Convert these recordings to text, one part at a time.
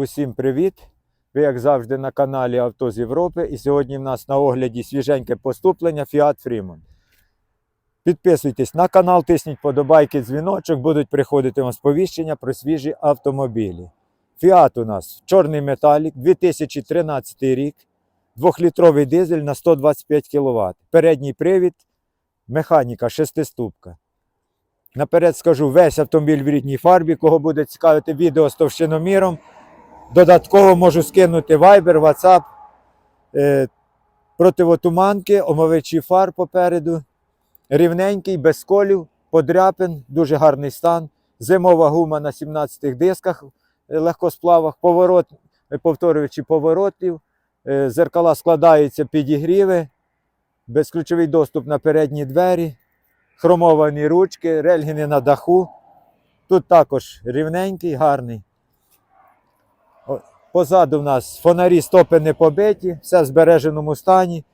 Усім привіт! Ви, як завжди, на каналі Авто з Європи. І сьогодні в нас на огляді свіженьке поступлення Fiat Fremont. Підписуйтесь на канал, тисніть подобайки, дзвіночок, будуть приходити вам сповіщення про свіжі автомобілі. Fiat у нас чорний металік, 2013 рік, 2-літровий дизель на 125 кВт. Передній привід, механіка, шестиступка. Наперед скажу, весь автомобіль в рідній фарбі. Кого буде цікавити відео з товщиноміром, додатково можу скинути WhatsApp, е, противотуманки, омовичі фар попереду. Рівненький, без сколів, подряпин, дуже гарний стан. Зимова гума на 17 дисках, е, легкосплавах, поворот, е, повторюючи поворотів. Е, Зеркала складаються підігріви, безключовий доступ на передні двері хромовані ручки, рельгіни на даху. Тут також рівненький, гарний. Позаду в нас фонарі стопи не побиті, все в збереженому стані.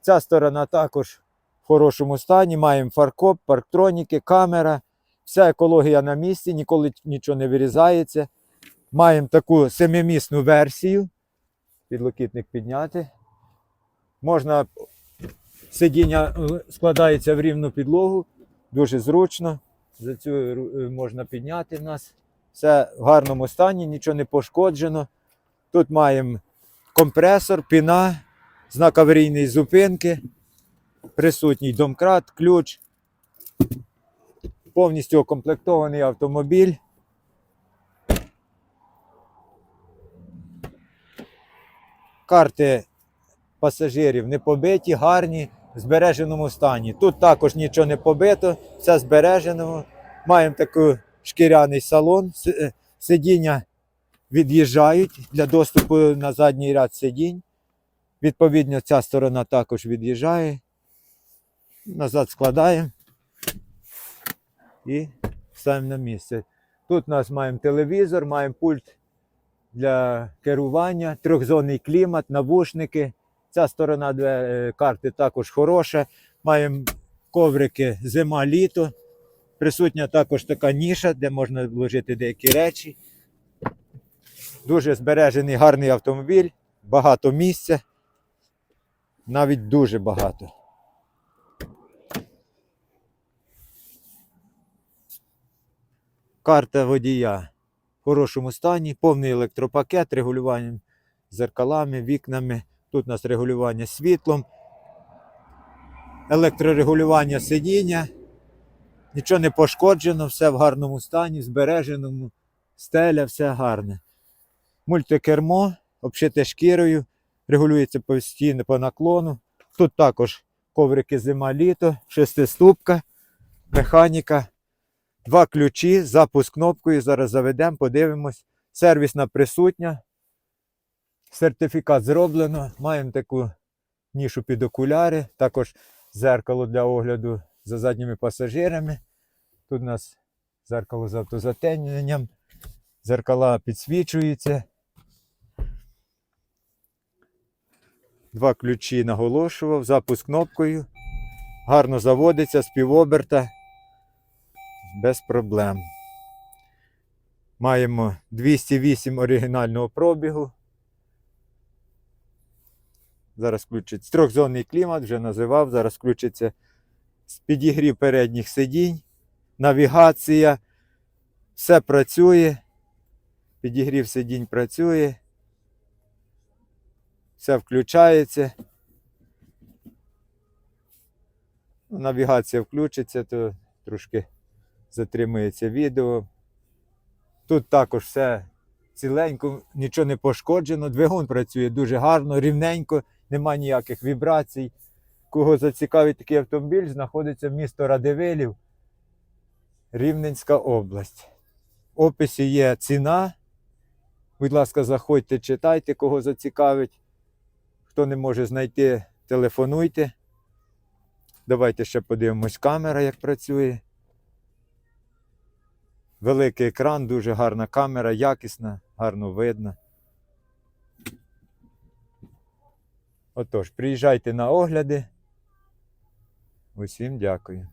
Ця сторона також в хорошому стані. Маємо фаркоп, парктроніки, камера. Вся екологія на місці, ніколи нічого не вирізається. Маємо таку семимісну версію. Підлокітник підняти. Можна Сидіння е, складається в рівну підлогу, дуже зручно. За цю е, можна підняти в нас. Все в гарному стані, нічого не пошкоджено. Тут маємо компресор, піна, знак аварійної зупинки, присутній домкрат, ключ. Повністю укомплектований автомобіль. Карти пасажирів не побиті, гарні, в збереженому стані. Тут також нічого не побито, все збережено. Маємо такий шкіряний салон. Е, Сидіння від'їжджають для доступу на задній ряд сидінь. Відповідно, ця сторона також від'їжджає. Назад складаємо і ставимо на місце. Тут у нас маємо телевізор, маємо пульт для керування, трьохзонний клімат, навушники. Ця сторона две- е, карти також хороша. Маємо коврики зима-літо. Присутня також така ніша, де можна вложити деякі речі. Дуже збережений гарний автомобіль, багато місця. Навіть дуже багато. Карта водія в хорошому стані, повний електропакет, регулюванням зеркалами, вікнами. Тут у нас регулювання світлом, електрорегулювання сидіння. Нічого не пошкоджено, все в гарному стані, збереженому, стеля, все гарне. Мультикермо, обшите шкірою, регулюється постійно по наклону. Тут також коврики зима-літо, шестиступка, механіка, два ключі, запуск кнопкою. Зараз заведемо, подивимось. Сервісна присутня. Сертифікат зроблено. Маємо таку нішу під окуляри, також зеркало для огляду за задніми пасажирами. Тут у нас зеркало з автозатемненням, зеркала підсвічуються. Два ключі наголошував, запуск кнопкою. Гарно заводиться з півоберта. Без проблем. Маємо 208 оригінального пробігу. Зараз включиться трьохзонний клімат, вже називав. Зараз включиться з підігрів передніх сидінь, навігація. Все працює. Підігрів сидінь працює. Все включається. Навігація включиться, то трошки затримується відео. Тут також все ціленько, нічого не пошкоджено. Двигун працює дуже гарно, рівненько, немає ніяких вібрацій. Кого зацікавить такий автомобіль, знаходиться місто Радивилів, Рівненська область. В описі є ціна. Будь ласка, заходьте, читайте, кого зацікавить. Хто не може знайти, телефонуйте. Давайте ще подивимось камера, як працює. Великий екран, дуже гарна камера, якісна, гарно видно. Отож, приїжджайте на огляди. Усім дякую.